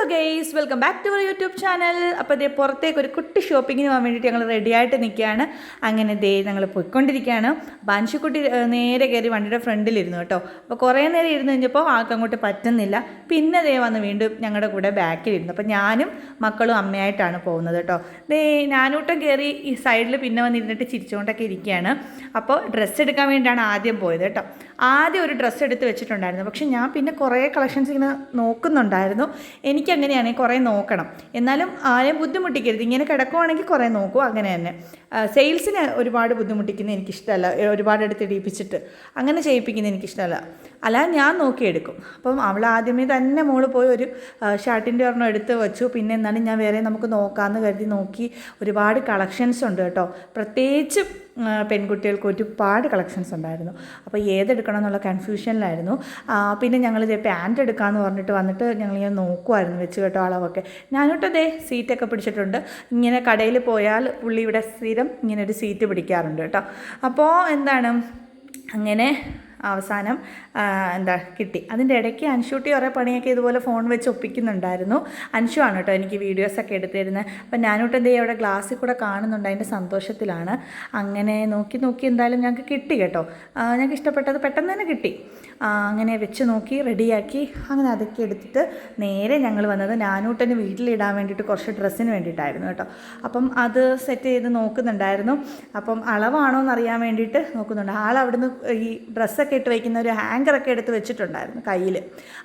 Hello guys welcome back to our YouTube channel അപ്പോൾ ഇതേ പുറത്തേക്ക് ഒരു കുട്ടി ഷോപ്പിങ്ങിന് പോകാൻ വേണ്ടിയിട്ട് ഞങ്ങൾ റെഡി ആയിട്ട് നിൽക്കുകയാണ്. അങ്ങനെ ദേ ഞങ്ങൾ പോയിക്കൊണ്ടിരിക്കുകയാണ്. ബാൻഷിക്കുട്ടി ഏഹ്, നേരെ കയറി വണ്ടിയുടെ ഫ്രണ്ടിലിരുന്നു കേട്ടോ. അപ്പോൾ കുറേ നേരം ഇരുന്ന് കഴിഞ്ഞപ്പോൾ ആൾക്ക് അങ്ങോട്ട് പറ്റുന്നില്ല. പിന്നെ ദേ വന്ന് വീണ്ടും ഞങ്ങളുടെ കൂടെ ബാക്കിലിരുന്നു. അപ്പോൾ ഞാനും മക്കളും അമ്മയായിട്ടാണ് പോകുന്നത് കേട്ടോ. ദേ ഞാനൂട്ടം കയറി ഈ സൈഡിൽ പിന്നെ വന്നിരുന്നിട്ട് ചിരിച്ചുകൊണ്ടൊക്കെ ഇരിക്കുകയാണ്. അപ്പോൾ ഡ്രസ്സ് എടുക്കാൻ വേണ്ടിയിട്ടാണ് ആദ്യം പോയത് കേട്ടോ. ആദ്യം ഒരു ഡ്രസ്സ് എടുത്ത് വെച്ചിട്ടുണ്ടായിരുന്നു. പക്ഷെ ഞാൻ പിന്നെ കുറേ കളക്ഷൻസ് ഇങ്ങനെ നോക്കുന്നുണ്ടായിരുന്നു. എനിക്കങ്ങനെയാണ് കുറേ നോക്കണം. എന്നാലും ആരെയും ബുദ്ധിമുട്ടിക്കരുത്. ഇങ്ങനെ കിടക്കുവാണെങ്കിൽ കുറേ നോക്കും. അങ്ങനെ തന്നെ. സെയിൽസിന് ഒരുപാട് ബുദ്ധിമുട്ടിക്കുന്നത് എനിക്കിഷ്ടമല്ല. ഒരുപാട് എടുത്ത് ഇടിപ്പിച്ചിട്ട് അങ്ങനെ ചെയ്യിപ്പിക്കുന്നത് എനിക്കിഷ്ടമല്ല. അല്ല ഞാൻ നോക്കിയെടുക്കും. അപ്പം അവൾ ആദ്യമേ തന്നെ മോൾ പോയി ഒരു ഷർട്ടിന്റെ ഒരെണ്ണം എടുത്ത് വെച്ചു. പിന്നെ എന്നാലും ഞാൻ വേറെ നമുക്ക് നോക്കാമെന്ന് കരുതി നോക്കി ഒരുപാട് കളക്ഷൻസ് ഉണ്ട് കേട്ടോ. പ്രത്യേകിച്ച് പെൺകുട്ടികൾക്ക് ഒരുപാട് കളക്ഷൻസ് ഉണ്ടായിരുന്നു. അപ്പോൾ ഏതെടുക്കണം എന്നുള്ള കൺഫ്യൂഷനിലായിരുന്നു പിന്നെ ഞങ്ങൾ ഇതേ പാന്റ് എടുക്കാമെന്ന് പറഞ്ഞിട്ട് വന്നിട്ട് ഞങ്ങൾ ഞങ്ങളിങ്ങനെ നോക്കുമായിരുന്നു വെച്ച് കേട്ടോ അളവൊക്കെ. ഞാനോട്ട് അതേ സീറ്റൊക്കെ പിടിച്ചിട്ടുണ്ട്. ഇങ്ങനെ കടയിൽ പോയാൽ പുള്ളി ഇവിടെ സ്ഥിരം ഇങ്ങനെ ഒരു സീറ്റ് പിടിക്കാറുണ്ട് കേട്ടോ. അപ്പോൾ എന്താണ്? അങ്ങനെ അവസാനം എന്താ കിട്ടി. അതിന്റെ ഇടയ്ക്ക് അൻഷൂട്ടി കുറേ പണിയൊക്കെ ഇതുപോലെ ഫോൺ വെച്ച് ഒപ്പിക്കുന്നുണ്ടായിരുന്നു. അൻഷു ആണ് കേട്ടോ എനിക്ക് വീഡിയോസൊക്കെ എടുത്തിരുന്നത്. അപ്പം ഞാനോട്ട് എന്തേ അവിടെ ഗ്ലാസ്സിൽ കൂടെ കാണുന്നുണ്ട് അതിന്റെ സന്തോഷത്തിലാണ്. അങ്ങനെ നോക്കി നോക്കി എന്തായാലും ഞങ്ങൾക്ക് കിട്ടി കേട്ടോ. ഞങ്ങൾക്ക് ഇഷ്ടപ്പെട്ടത് പെട്ടെന്ന് തന്നെ കിട്ടി. അങ്ങനെ വെച്ച് നോക്കി റെഡിയാക്കി അങ്ങനെ അതൊക്കെ എടുത്തിട്ട് നേരെ ഞങ്ങൾ വന്നത് നാനൂട്ടന് വീട്ടിലിടാൻ വേണ്ടിയിട്ട് കുറച്ച് ഡ്രസ്സിന് വേണ്ടിയിട്ടായിരുന്നു കേട്ടോ. അപ്പം അത് സെറ്റ് ചെയ്ത് നോക്കുന്നുണ്ടായിരുന്നു. അപ്പം അളവാണോ എന്നറിയാൻ വേണ്ടിയിട്ട് നോക്കുന്നുണ്ട്. ആൾ അവിടുന്ന് ഈ ഡ്രസ്സൊക്കെ ഇട്ട് വയ്ക്കുന്ന ഒരു ഹാങ്കറൊക്കെ എടുത്ത് വെച്ചിട്ടുണ്ടായിരുന്നു കയ്യിൽ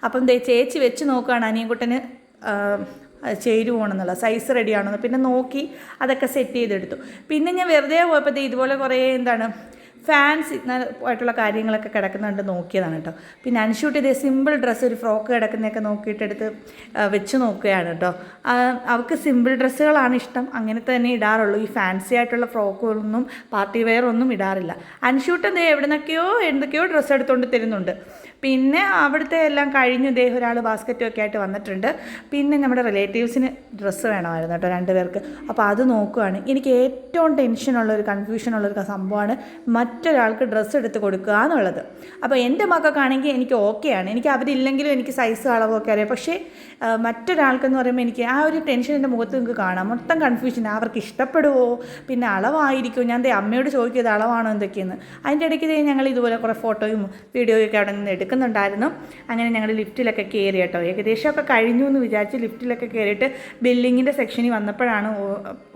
അപ്പം ദേ ചേച്ചി വെച്ച് നോക്കുകയാണ് അനിയൻകുട്ടന് ചേരുവാണെന്നുള്ള സൈസ് റെഡി ആണെന്ന്. പിന്നെ നോക്കി അതൊക്കെ സെറ്റ് ചെയ്തെടുത്തു. പിന്നെ ഞാൻ വെറുതെ പോയപ്പോൾ ഇതുപോലെ കുറേ എന്താണ് ഫാൻസി ആയിട്ടുള്ള കാര്യങ്ങളൊക്കെ കിടക്കുന്നുണ്ട് നോക്കിയതാണ് കേട്ടോ. പിന്നെ അൻഷൂട്ട് ഇതേ സിമ്പിൾ ഡ്രസ്സ് ഒരു ഫ്രോക്ക് കിടക്കുന്നതൊക്കെ നോക്കിയിട്ടെടുത്ത് വെച്ച് നോക്കുകയാണ് കേട്ടോ. അവർക്ക് സിമ്പിൾ ഡ്രസ്സുകളാണ് ഇഷ്ടം. അങ്ങനെ തന്നെ ഇടാറുള്ളൂ. ഈ ഫാൻസി ആയിട്ടുള്ള ഫ്രോക്കുകളൊന്നും പാർട്ടി വെയർ ഒന്നും ഇടാറില്ല. അൻഷൂട്ട് എന്തേ എവിടെ നിന്നൊക്കെയോ എന്തൊക്കെയോ ഡ്രസ്സ് എടുത്തുകൊണ്ട് തരുന്നുണ്ട്. പിന്നെ അവിടുത്തെ എല്ലാം കഴിഞ്ഞ് ഇദ്ദേഹം ഒരാൾ ബാസ്ക്കറ്റും ഒക്കെ ആയിട്ട് വന്നിട്ടുണ്ട്. പിന്നെ നമ്മുടെ റിലേറ്റീവ്സിന് ഡ്രസ്സ് വേണമായിരുന്നു കേട്ടോ രണ്ട് പേർക്ക് അപ്പോൾ അത് നോക്കുകയാണ് എനിക്ക് ഏറ്റവും ടെൻഷനുള്ള ഒരു കൺഫ്യൂഷനുള്ള ഒരു സംഭവമാണ് മറ്റൊരാൾക്ക് ഡ്രസ്സ് എടുത്ത് കൊടുക്കുക എന്നുള്ളത്. അപ്പോൾ എന്റെ മക്കൾക്കാണെങ്കിൽ എനിക്ക് ഓക്കെയാണ് എനിക്ക് അവരില്ലെങ്കിലും എനിക്ക് സൈസ് അളവൊക്കെ അറിയാം. പക്ഷേ മറ്റൊരാൾക്കെന്ന് പറയുമ്പോൾ എനിക്ക് ആ ഒരു ടെൻഷൻ എന്റെ മുഖത്ത് നിങ്ങൾക്ക് കാണാം. മൊത്തം കൺഫ്യൂഷൻ അവർക്ക് ഇഷ്ടപ്പെടുമോ പിന്നെ അളവായിരിക്കും ഞാൻ അമ്മയോട് ചോദിക്കിയത് അളവാണോ എന്തൊക്കെയെന്ന് അതിന്റെ ഇടയ്ക്ക് ഞങ്ങൾ ഇതുപോലെ കുറേ ഫോട്ടോയും വീഡിയോയും ഒക്കെ അവിടെ നിന്ന് എടുക്കുന്നുണ്ടായിരുന്നു അങ്ങനെ ഞങ്ങൾ ലിഫ്റ്റിലൊക്കെ കയറി കേട്ടോ. ഏകദേശമൊക്കെ കഴിഞ്ഞു എന്ന് വിചാരിച്ച് ലിഫ്റ്റിലൊക്കെ കയറിയിട്ട് ബിൽഡിങ്ങിന്റെ സെക്ഷനിൽ വന്നപ്പോഴാണ്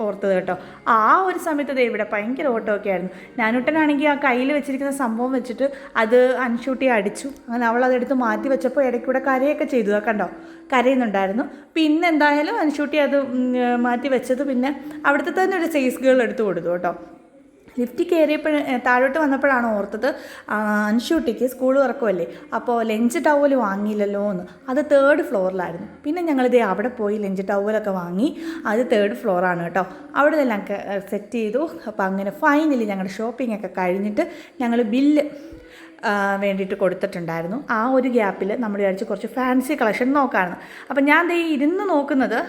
ഓർത്തത് കേട്ടോ. ആ ഒരു സമയത്ത് ഇവിടെ ഭയങ്കര ഓട്ടമൊക്കെ ആയിരുന്നു. ഞാനുട്ടനാണെങ്കിൽ ആ കയ്യിൽ വെച്ചിരിക്കുന്ന സംഭവം വെച്ചിട്ട് അത് അൻഷൂട്ടി അടിച്ചു. അങ്ങനെ അവൾ അതെടുത്ത് മാറ്റി വെച്ചപ്പോൾ ഇടയ്ക്കൂടെ കരയൊക്കെ ചെയ്തു. കണ്ടോ? കരയുന്നുണ്ടായിരുന്നു. പിന്നെ എന്തായാലും അൻഷൂട്ടി അത് മാറ്റി വെച്ചത് പിന്നെ അവിടുത്തെ തന്നെ ഒരു സൈസ് ഗേൾ എടുത്ത് കൊടുത്തു കേട്ടോ. ലിഫ്റ്റിൽ കയറിയപ്പോൾ താഴോട്ട് വന്നപ്പോഴാണ് ഓർത്തത് അൻഷുട്ടിക്ക് സ്കൂൾ തുറക്കുമല്ലേ അപ്പോൾ ലഞ്ച് ടവൽ വാങ്ങിയില്ലല്ലോ എന്ന്. അത് തേർഡ് ഫ്ലോറിലായിരുന്നു. പിന്നെ ഞങ്ങളിത് അവിടെ പോയി ലഞ്ച് ടവലൊക്കെ വാങ്ങി അത് തേർഡ് ഫ്ലോറാണ് കേട്ടോ. അവിടെ എല്ലാം സെറ്റ് ചെയ്തു. അപ്പോൾ അങ്ങനെ ഫൈനലി ഞങ്ങളുടെ ഷോപ്പിംഗ് ഒക്കെ കഴിഞ്ഞിട്ട് ഞങ്ങൾ ബില്ല് വേണ്ടിയിട്ട് കൊടുത്തിട്ടുണ്ടായിരുന്നു. ആ ഒരു ഗ്യാപ്പിൽ നമ്മൾ വിചാരിച്ച് കുറച്ച് ഫാൻസി കളക്ഷൻ നോക്കാമെന്ന് അപ്പം ഞാൻ ദേ ഇരുന്ന് നോക്കുന്നത്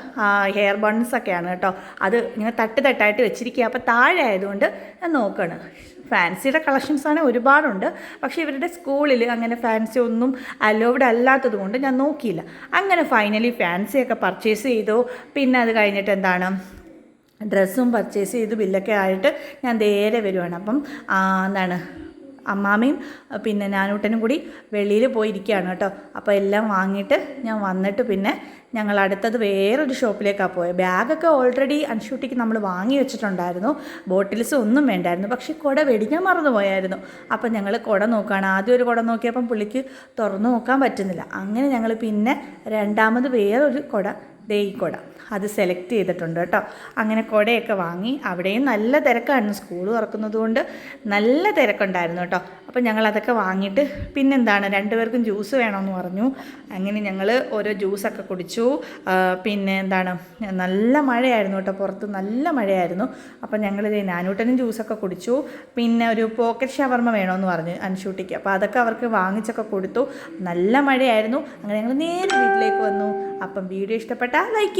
ഹെയർ ബൺസ് ഒക്കെയാണ് കേട്ടോ. അത് ഇങ്ങനെ തട്ട് തട്ടായിട്ട് വെച്ചിരിക്കുക. അപ്പോൾ താഴെ ആയതുകൊണ്ട് ഞാൻ നോക്കുകയാണ് ഫാൻസിയുടെ കളക്ഷൻസ് ആണ് ഒരുപാടുണ്ട്. പക്ഷേ ഇവരുടെ സ്കൂളിൽ അങ്ങനെ ഫാൻസി ഒന്നും അലോവ്ഡ് അല്ലാത്തത് കൊണ്ട് ഞാൻ നോക്കിയില്ല. അങ്ങനെ ഫൈനലി ഫാൻസി ഒക്കെ പർച്ചേസ് ചെയ്തു. പിന്നെ അത് കഴിഞ്ഞിട്ട് എന്താണ് ഡ്രസ്സും പർച്ചേസ് ചെയ്ത്. ബില്ലൊക്കെ ആയിട്ട് ഞാൻ നേരെ വരുവാണ്. അപ്പം എന്താണ് അമ്മാമയും പിന്നെ ഞാനൂട്ടനും കൂടി വെളിയിൽ പോയിരിക്കുകയാണ് കേട്ടോ. അപ്പോൾ എല്ലാം വാങ്ങിയിട്ട് ഞാൻ വന്നിട്ട് പിന്നെ ഞങ്ങൾ അടുത്തത് വേറൊരു ഷോപ്പിലേക്കാണ് പോയത് ബാഗൊക്കെ ഓൾറെഡി അൺഷൂട്ടിക്ക് നമ്മൾ വാങ്ങി വെച്ചിട്ടുണ്ടായിരുന്നു. ബോട്ടിൽസ് ഒന്നും വേണ്ടായിരുന്നു. പക്ഷേ കുട മേടിക്കാൻ മറന്നു പോയായിരുന്നു. അപ്പം ഞങ്ങൾ കുട നോക്കുകയാണ്. ആദ്യം ഒരു കുട നോക്കിയപ്പം പുള്ളിക്ക് തുറന്നു നോക്കാൻ പറ്റുന്നില്ല. അങ്ങനെ ഞങ്ങൾ പിന്നെ രണ്ടാമത് വേറൊരു കുട ദേ ഈ കുട അത് സെലക്ട് ചെയ്തിട്ടുണ്ട് കേട്ടോ. അങ്ങനെ കുടയൊക്കെ വാങ്ങി അവിടെയും നല്ല തിരക്കായിരുന്നു സ്കൂൾ തുറക്കുന്നത് കൊണ്ട് നല്ല തിരക്കുണ്ടായിരുന്നു കേട്ടോ. അപ്പോൾ ഞങ്ങൾ അതൊക്കെ വാങ്ങിയിട്ട് പിന്നെന്താണ് രണ്ടുപേർക്കും ജ്യൂസ് വേണമെന്ന് പറഞ്ഞു. അങ്ങനെ ഞങ്ങൾ ഓരോ ജ്യൂസൊക്കെ കുടിച്ചു. പിന്നെ എന്താണ് നല്ല മഴയായിരുന്നു കേട്ടോ. പുറത്ത് നല്ല മഴയായിരുന്നു. അപ്പോൾ ഞങ്ങൾ നാനൂട്ടനും ജ്യൂസൊക്കെ കുടിച്ചു. പിന്നെ ഒരു പോക്കറ്റ് ഷവർമ്മ വേണമെന്ന് പറഞ്ഞു അൻഷൂട്ടിക്ക്. അപ്പോൾ അതൊക്കെ അവർക്ക് വാങ്ങിച്ചൊക്കെ കൊടുത്തു. നല്ല മഴയായിരുന്നു. അങ്ങനെ ഞങ്ങൾ നേരെ വീട്ടിലേക്ക് വന്നു. അപ്പം വീഡിയോ entrada y